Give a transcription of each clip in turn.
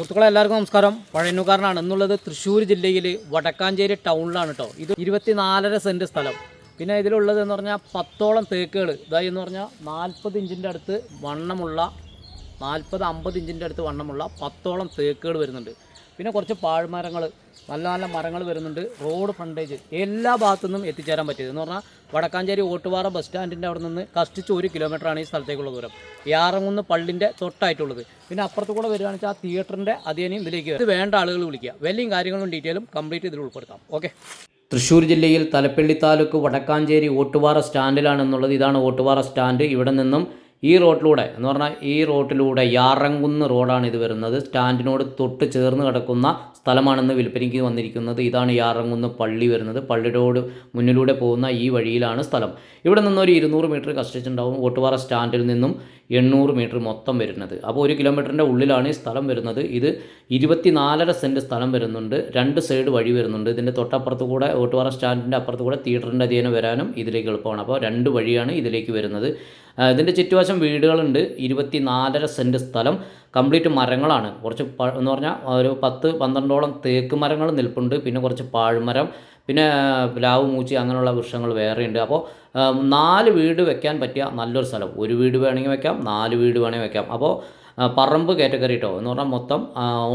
സുഹൃത്തുക്കളെ എല്ലാവർക്കും നമസ്കാരം. പഴയനുകാരനാണ് എന്നുള്ളത് തൃശ്ശൂർ ജില്ലയിൽ വടക്കാഞ്ചേരി ടൗണിലാണ് കേട്ടോ ഇത് ഇരുപത്തിനാലര സെന്റ് സ്ഥലം. പിന്നെ ഇതിലുള്ളത് എന്ന് പറഞ്ഞാൽ പത്തോളം തേക്കുകൾ ഇതായി എന്ന് പറഞ്ഞാൽ നാൽപ്പത് ഇഞ്ചിന്റെ അടുത്ത് വണ്ണമുള്ള നാൽപ്പത് അമ്പത് ഇഞ്ചിന്റെ അടുത്ത് വണ്ണമുള്ള പത്തോളം തേക്കുകൾ വരുന്നുണ്ട്. പിന്നെ കുറച്ച് പാഴ്മരങ്ങൾ നല്ല നല്ല മരങ്ങൾ വരുന്നുണ്ട്. റോഡ് ഫ്രണ്ടേജ് എല്ലാ ഭാഗത്തു നിന്നും എത്തിച്ചേരാൻ പറ്റിയത്. എന്ന് പറഞ്ഞാൽ വടക്കാഞ്ചേരി ഓട്ടുപാറ ബസ് സ്റ്റാൻഡിന്റെ അവിടെ നിന്ന് കഷ്ടിച്ച് ഒരു കിലോമീറ്ററാണ് ഈ സ്ഥലത്തേക്കുള്ള ദൂരം. യാറങ്ങുന്ന് പള്ളിന്റെ തൊട്ടായിട്ടുള്ളത് പിന്നെ അപ്പുറത്ത് കൂടെ വരികയാണെന്ന് വെച്ചാൽ ആ തിയേറ്ററിന്റെ അതേനെയും ഇതിലേക്ക് ഇത് വേണ്ട ആളുകൾ വിളിക്കുക. വലിയ കാര്യങ്ങളും ഡീറ്റെയിലും കംപ്ലീറ്റ് ഇതിൽ ഉൾപ്പെടുത്താം. ഓക്കെ തൃശ്ശൂർ ജില്ലയിൽ തലപ്പള്ളി താലൂക്ക് വടക്കാഞ്ചേരി ഓട്ടുപാറ സ്റ്റാൻഡിലാണെന്നുള്ളത് ഇതാണ് ഓട്ടുപാറ സ്റ്റാൻഡ് ഇവിടെ നിന്നും ഈ റോട്ടിലൂടെ എന്ന് പറഞ്ഞാൽ ഈ റോട്ടിലൂടെ യാറങ്കുന്ന് റോഡാണ് ഇത് വരുന്നത്. സ്റ്റാൻഡിനോട് തൊട്ട് ചേർന്ന് കിടക്കുന്ന സ്ഥലമാണെന്ന് വിൽപ്പനയ്ക്ക് വന്നിരിക്കുന്നത്. ഇതാണ് യാറങ്കുന്ന് പള്ളി വരുന്നത്. പള്ളിയോട് മുന്നിലൂടെ പോകുന്ന ഈ വഴിയിലാണ് സ്ഥലം. ഇവിടെ നിന്ന് ഒരു ഇരുന്നൂറ് മീറ്റർ കഷ്ടിച്ചുണ്ടാവും ഓട്ടുപാറ സ്റ്റാൻഡിൽ നിന്നും എണ്ണൂറ് മീറ്റർ മൊത്തം വരുന്നത്. അപ്പോൾ ഒരു കിലോമീറ്ററിന്റെ ഉള്ളിലാണ് ഈ സ്ഥലം വരുന്നത്. ഇത് ഇരുപത്തിനാലര സെന്റ് സ്ഥലം വരുന്നുണ്ട്. രണ്ട് സൈഡ് വഴി വരുന്നുണ്ട്. ഇതിന്റെ തൊട്ടപ്പുറത്ത് കൂടെ ഓട്ടുപാറ സ്റ്റാൻഡിന്റെ അപ്പുറത്ത് കൂടെ തിയേറ്ററിന്റെ അധീനം വരാനും ഇതിലേക്ക് എളുപ്പമാണ്. അപ്പോൾ രണ്ട് വഴിയാണ് ഇതിലേക്ക് വരുന്നത്. ഇതിന്റെ ചുറ്റുവശം വീടുകളുണ്ട്. ഇരുപത്തി നാലര സെന്റ് സ്ഥലം. കംപ്ലീറ്റ് മരങ്ങളാണ്. കുറച്ച് എന്ന് പറഞ്ഞാൽ ഒരു പത്ത് പന്ത്രണ്ടോളം തേക്ക് മരങ്ങൾ നിൽപ്പുണ്ട്. പിന്നെ കുറച്ച് പാഴ്മരം പിന്നെ പ്ലാവ് മൂച്ചി അങ്ങനെയുള്ള വൃക്ഷങ്ങൾ വേറെയുണ്ട്. അപ്പോൾ നാല് വീട് വെക്കാൻ പറ്റിയ നല്ലൊരു സ്ഥലം. ഒരു വീട് വേണമെങ്കിൽ വെക്കാം നാല് വീട് വേണമെങ്കിൽ വെക്കാം. അപ്പോൾ പറമ്പ് കാറ്റഗറി കേട്ടോ എന്ന് പറഞ്ഞാൽ മൊത്തം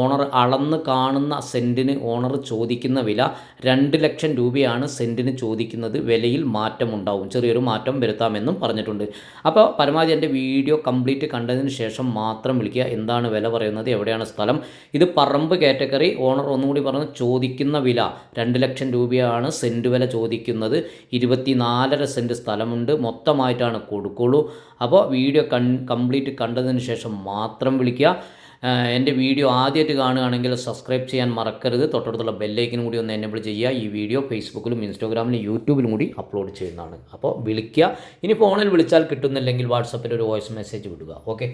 ഓണർ അളന്ന് കാണുന്ന സെന്റിന് ഓണർ ചോദിക്കുന്ന വില രണ്ട് ലക്ഷം രൂപയാണ് സെന്റിന് ചോദിക്കുന്നത്. വിലയിൽ മാറ്റമുണ്ടാവും. ചെറിയൊരു മാറ്റം വരുത്താമെന്നും പറഞ്ഞിട്ടുണ്ട്. അപ്പോൾ പരമാവധി എന്റെ വീഡിയോ കംപ്ലീറ്റ് കണ്ടതിന് ശേഷം മാത്രം വിളിക്കുക. എന്താണ് വില പറയുന്നത്? എവിടെയാണ് സ്ഥലം? ഇത് പറമ്പ് കാറ്റഗറി ഓണർ ഒന്നുകൂടി പറഞ്ഞ് ചോദിക്കുന്ന വില രണ്ട് ലക്ഷം രൂപയാണ് സെന്റ് വില ചോദിക്കുന്നത്. ഇരുപത്തി നാലര സെന്റ് സ്ഥലമുണ്ട്. മൊത്തമായിട്ടാണ് കൊടുക്കുള്ളൂ. അപ്പോൾ വീഡിയോ കൺ കംപ്ലീറ്റ് കണ്ടതിന് ശേഷം മാത്രം വിളിക്കുക. എന്റെ വീഡിയോ ആദ്യമായിട്ട് കാണുകയാണെങ്കിൽ സബ്സ്ക്രൈബ് ചെയ്യാൻ മറക്കരുത്. തൊട്ടടുത്തുള്ള ബെല്ലൈക്കിനും കൂടി ഒന്ന് എനേബിൾ ചെയ്യുക. ഈ വീഡിയോ ഫേസ്ബുക്കിലും ഇൻസ്റ്റാഗ്രാമിലും യൂട്യൂബിലും കൂടി അപ്ലോഡ് ചെയ്യുന്നതാണ്. അപ്പോൾ വിളിക്കുക. ഇനി ഫോണിൽ വിളിച്ചാൽ കിട്ടുന്നില്ലെങ്കിൽ വാട്സപ്പിൽ ഒരു വോയിസ് മെസ്സേജ് വിടുക. ഓക്കെ